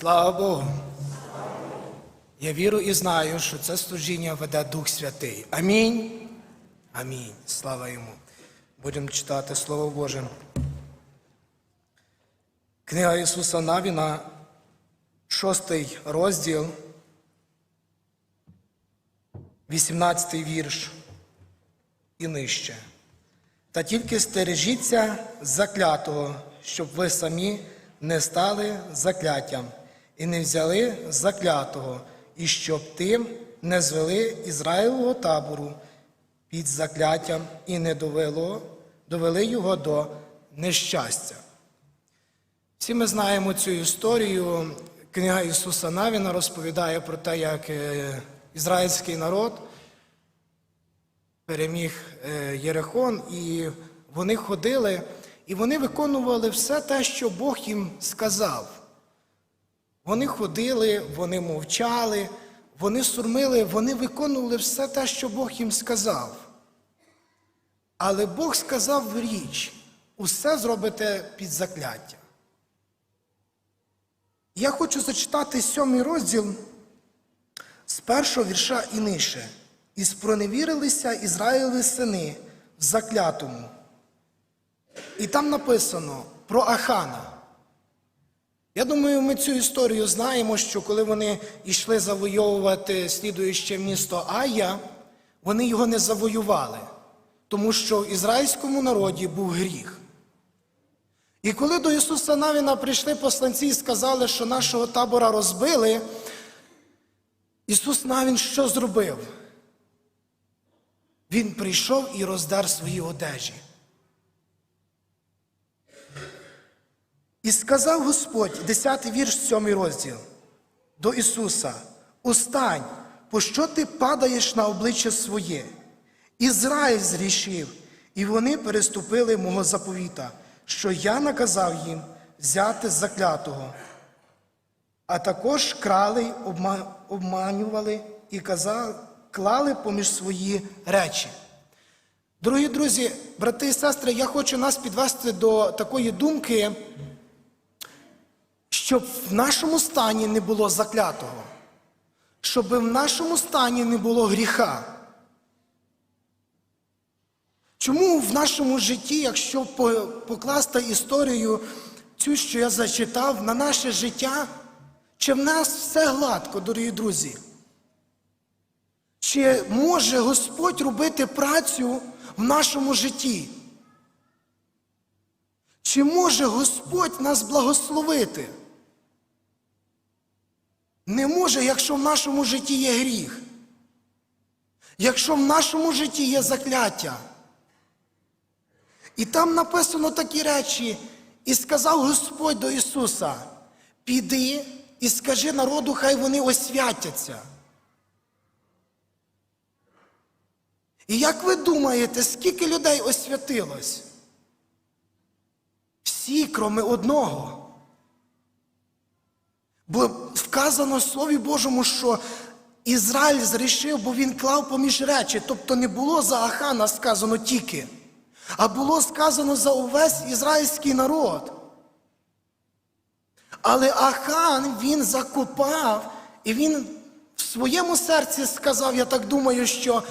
Слава Богу. Я вірю і знаю, що це служіння веде Дух Святий. Амінь. Амінь. Слава йому. Будемо читати Слово Боже. Книга Ісуса Навіна, шостий розділ, 18 вірш і нижче. Та тільки стережіться заклятого, щоб ви самі не стали закляттям і не взяли заклятого, і щоб тим не звели Ізраїлового табору під закляттям і не довело, довели його до нещастя. Всі ми знаємо цю історію. Книга Ісуса Навіна розповідає про те, як е, ізраїльський народ переміг е, Єрихон, і вони ходили, і вони виконували все те, що Бог їм сказав. Вони ходили, вони мовчали, вони сурмили, вони виконували все те, що Бог їм сказав. Але Бог сказав річ, усе зробите під закляття. Я хочу зачитати сьомий розділ з першого вірша і нижче. І спроневірилися Ізраїлеві сини в заклятому. І там написано про Ахана. Я думаю, ми цю історію знаємо, що коли вони йшли завойовувати слідуюче місто Ая, вони його не завоювали, тому що в ізраїльському народі був гріх. І коли до Ісуса Навіна прийшли посланці і сказали, що нашого табора розбили, Ісус Навін що зробив? Він прийшов і роздер свої одежі. І сказав Господь, 10 вірш, 7 розділ, до Ісуса: Устань, пощо ти падаєш на обличчя своє? Ізраїль зрішив, і вони переступили мого заповіта, що я наказав їм взяти заклятого. А також крали, обманювали і клали поміж свої речі. Дорогі друзі, брати і сестри, я хочу нас підвести до такої думки, щоб в нашому стані не було заклятого, щоб в нашому стані не було гріха. Чому в нашому житті, якщо покласти історію, цю, що я зачитав, на наше життя, чи в нас все гладко, дорогі друзі? Чи може Господь робити працю в нашому житті? Чи може Господь нас благословити? Не може, якщо в нашому житті є гріх. Якщо в нашому житті є закляття. І там написано такі речі, і сказав Господь до Ісуса: піди і скажи народу, хай вони освятяться. І як ви думаєте, скільки людей освятилось? Всі, кроме одного. Бо вказано в Слові Божому, що Ізраїль зрішив, бо він клав поміж речі. Тобто не було за Ахана сказано тільки, а було сказано за увесь ізраїльський народ. Але Ахан він закопав, і він в своєму серці сказав, я так думаю, що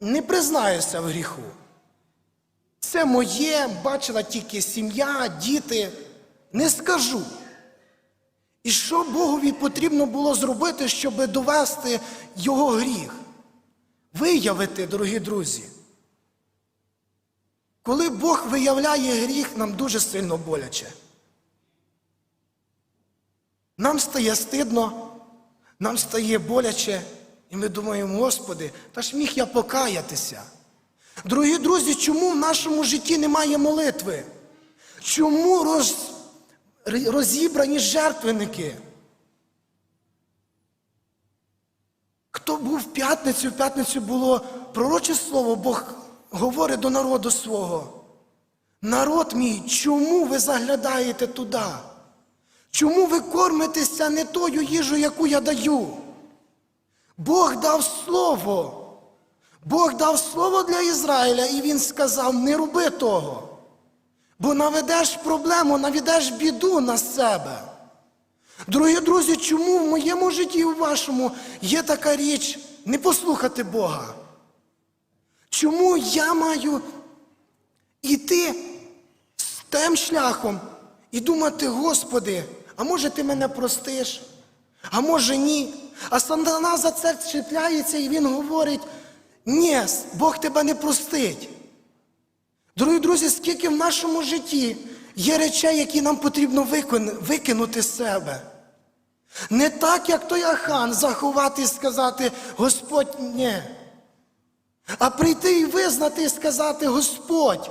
не признаюся в гріху. Це моє, бачила тільки сім'я, діти. Не скажу. І що Богові потрібно було зробити, щоб довести його гріх? Виявити, дорогі друзі. Коли Бог виявляє гріх, нам дуже сильно боляче. Нам стає стидно, нам стає боляче, і ми думаємо, Господи, та ж міг я покаятися. Дорогі друзі, чому в нашому житті немає молитви? Чому роз, розібрані жертвенники? Хто був в п'ятницю, в п'ятницю було пророче слово, Бог говорить до народу свого. Народ мій, чому ви заглядаєте туди? Чому ви кормитеся не тою їжею, яку я даю? Бог дав слово. Бог дав слово для Ізраїля, і він сказав: не роби того. Бо наведеш проблему, наведеш біду на себе. Дорогі друзі, чому в моєму житті і у вашому є така річ не послухати Бога? Чому я маю йти з тим шляхом і думати, Господи, а може ти мене простиш? А може ні? А сатана за це чіпляється і він говорить: ні, Бог тебе не простить. Дорогі друзі, скільки в нашому житті є речей, які нам потрібно викинути з себе. Не так, як той Ахан, заховати і сказати, Господь ні. А прийти і визнати і сказати, Господь,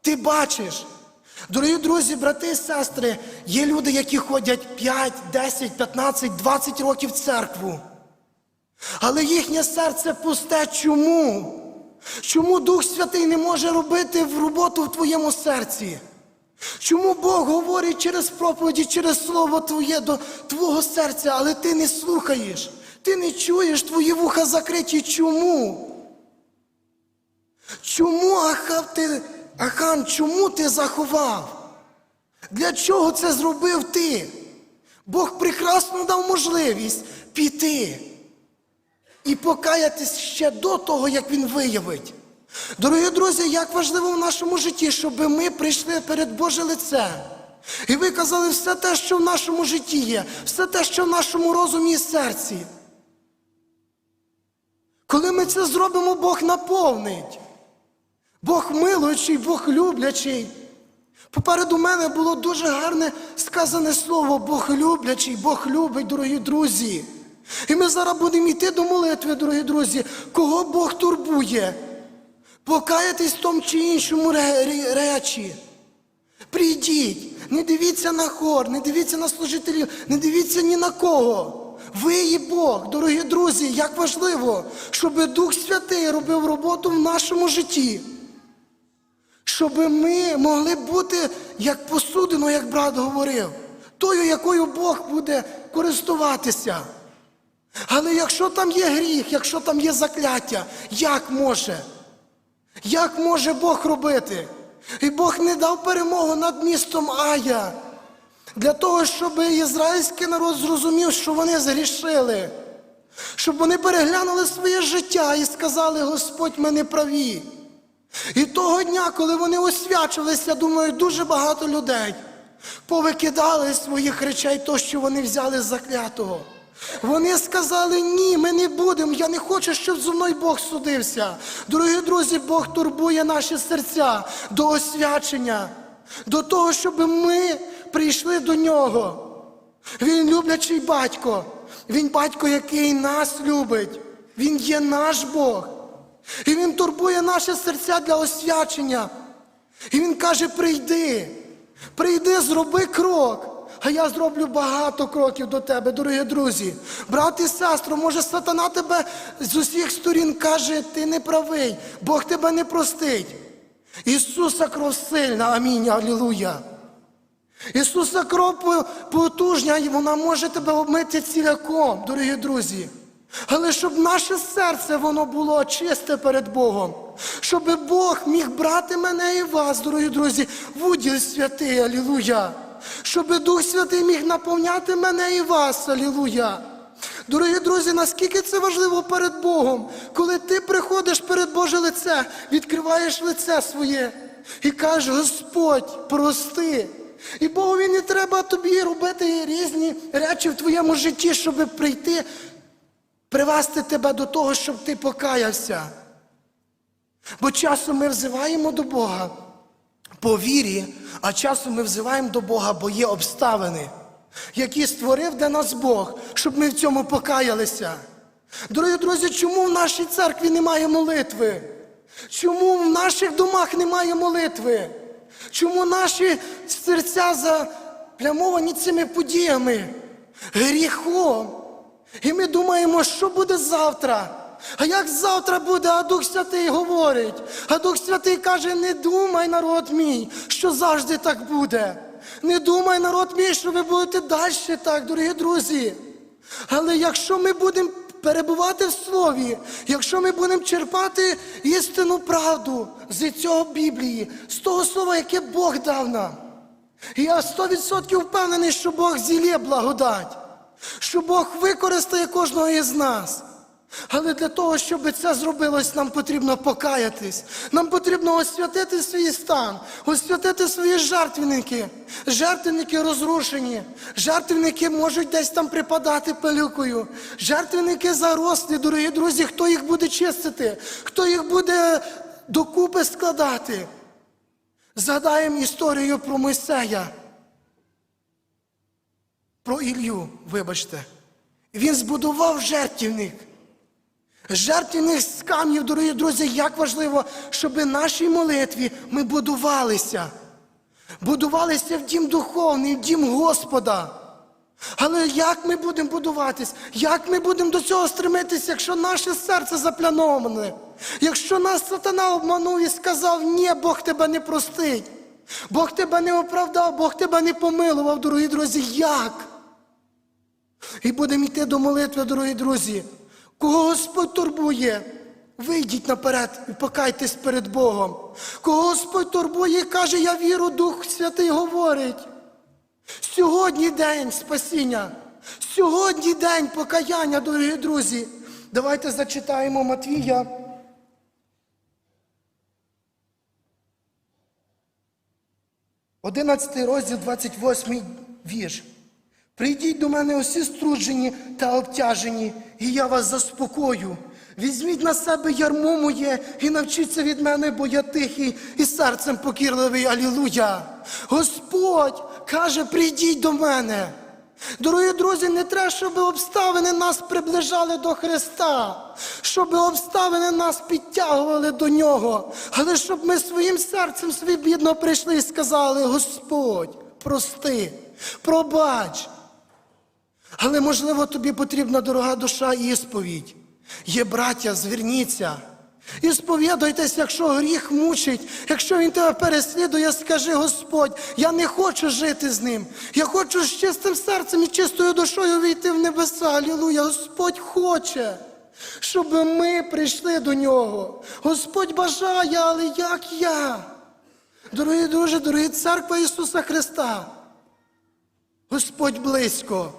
ти бачиш. Дорогі друзі, брати і сестри, є люди, які ходять 5, 10, 15, 20 років в церкву. Але їхнє серце пусте. Чому? Чому Дух Святий не може робити роботу в твоєму серці? Чому Бог говорить через проповіді, через Слово Твоє до твого серця, але ти не слухаєш, ти не чуєш, твої вуха закриті. Чому? Чому Ахав ти, Ахан, чому ти заховав? Для чого це зробив ти? Бог прекрасно дав можливість піти і покаятись ще до того, як він виявить. Дорогі друзі, як важливо в нашому житті, щоб ми прийшли перед Боже лице і виказали все те, що в нашому житті є, все те, що в нашому розумі і серці. Коли ми це зробимо, Бог наповнить. Бог милуючий, Бог люблячий. Попереду мене було дуже гарне сказане слово Бог люблячий, Бог любить, дорогі друзі. І ми зараз будемо йти до молитви, дорогі друзі, кого Бог турбує. Покаятись в тому чи іншому ре- ре- речі. Прийдіть, не дивіться на хор, не дивіться на служителів, не дивіться ні на кого. Ви і Бог, дорогі друзі, як важливо, щоб Дух Святий робив роботу в нашому житті. Щоб ми могли бути як посудину, як брат говорив, тою, якою Бог буде користуватися. Але якщо там є гріх, якщо там є закляття, як може? Як може Бог робити? І Бог не дав перемогу над містом Ая для того, щоб ізраїльський народ зрозумів, що вони згрішили, щоб вони переглянули своє життя і сказали, Господь, ми не праві. І того дня, коли вони освячилися, думаю, дуже багато людей повикидали своїх речей то, що вони взяли з заклятого. Вони сказали, ні, ми не будемо. Я не хочу, щоб зо мною Бог судився. Дорогі друзі, Бог турбує наші серця до освячення, до того, щоб ми прийшли до нього. Він люблячий батько. Він батько, який нас любить. Він є наш Бог. І Він турбує наші серця для освячення. І Він каже: прийди, прийди, зроби крок. А я зроблю багато кроків до тебе, дорогі друзі. Брат і сестро, може сатана тебе з усіх сторін каже, ти не правий, Бог тебе не простить. Ісуса кров сильна, амінь, алілуя. Ісуса кров по- потужня, і вона може тебе обмити ціляком, дорогі друзі. Але щоб наше серце воно було чисте перед Богом, щоб Бог міг брати мене і вас, дорогі друзі, в уділ святий, алілуя. Щоб Дух Святий міг наповняти мене і вас, алілуя. Дорогі друзі, наскільки це важливо перед Богом, коли ти приходиш перед Боже лице, відкриваєш лице своє і кажеш, Господь, прости. І Богові не треба тобі робити різні речі в твоєму житті, щоб прийти, привести тебе до того, щоб ти покаявся. Бо часом ми взиваємо до Бога по вірі, а часом ми взиваємо до Бога, бо є обставини, які створив для нас Бог, щоб ми в цьому покаялися. Дорогі друзі, чому в нашій церкві немає молитви? Чому в наших домах немає молитви? Чому наші серця заплямовані цими подіями, гріхом? І ми думаємо, що буде завтра. А як завтра буде, а Дух Святий говорить. А Дух Святий каже: не думай, народ мій, що завжди так буде. Не думай, народ мій, що ви будете далі так, дорогі друзі. Але якщо ми будемо перебувати в Слові, якщо ми будемо черпати істинну правду з цього Біблії, з того слова, яке Бог дав нам, я 100% впевнений, що Бог зілє благодать, що Бог використає кожного із нас. Але для того, щоб це зробилось, нам потрібно покаятись. Нам потрібно освятити свій стан, освятити свої жертвенники. Жертвенники розрушені, жертвенники можуть десь там припадати пилюкою. Жертвенники зарослі, дорогі друзі, хто їх буде чистити, хто їх буде докупи складати. Згадаємо історію про Мойсея. Про Ілью, вибачте. Він збудував жертвівник. Жертвівник з камнів, дорогі друзі, як важливо, щоб нашій молитві ми будувалися. Будувалися в дім духовний, в дім Господа. Але як ми будемо будуватись? Як ми будемо до цього стремитися, якщо наше серце запляноване? Якщо нас сатана обманув і сказав, ні, Бог тебе не простить, Бог тебе не оправдав, Бог тебе не помилував, дорогі друзі, як? І будемо йти до молитви, дорогі друзі. Кого Господь турбує, вийдіть наперед і покайтесь перед Богом. Кого Господь турбує каже, я віру, Дух Святий говорить. Сьогодні день спасіння, сьогодні день покаяння, дорогі друзі. Давайте зачитаємо Матвія. Одинадцятий розділ, 28 вірш. Прийдіть до мене усі струджені та обтяжені, і я вас заспокою. Візьміть на себе ярмо моє і навчіться від мене, бо я тихий і серцем покірливий. Алілуя. Господь каже, прийдіть до мене. Дорогі друзі, не треба, щоб обставини нас приближали до Христа, щоб обставини нас підтягували до Нього, але щоб ми своїм серцем свобідно прийшли і сказали: Господь, прости, пробач. Але можливо тобі потрібна дорога душа і ісповідь. Є браття, зверніться. І сповідуйтесь, якщо гріх мучить, якщо він тебе переслідує, скажи Господь, я не хочу жити з ним. Я хочу з чистим серцем і чистою душою війти в небеса. Алілуя. Господь хоче, щоб ми прийшли до нього. Господь бажає, але як я? Дорогі друзі, дорогі церква Ісуса Христа. Господь близько.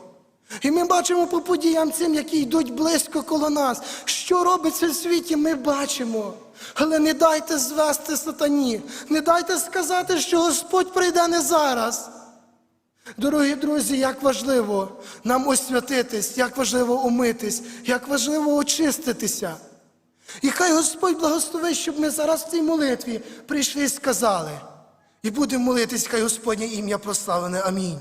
І ми бачимо по подіям цим, які йдуть близько коло нас. Що робиться в світі, ми бачимо. Але не дайте звести сатані, не дайте сказати, що Господь прийде не зараз. Дорогі друзі, як важливо нам освятитись, як важливо умитись, як важливо очиститися. І хай Господь благословить, щоб ми зараз в цій молитві прийшли і сказали. І будемо молитись, хай Господнє ім'я прославлене. Амінь.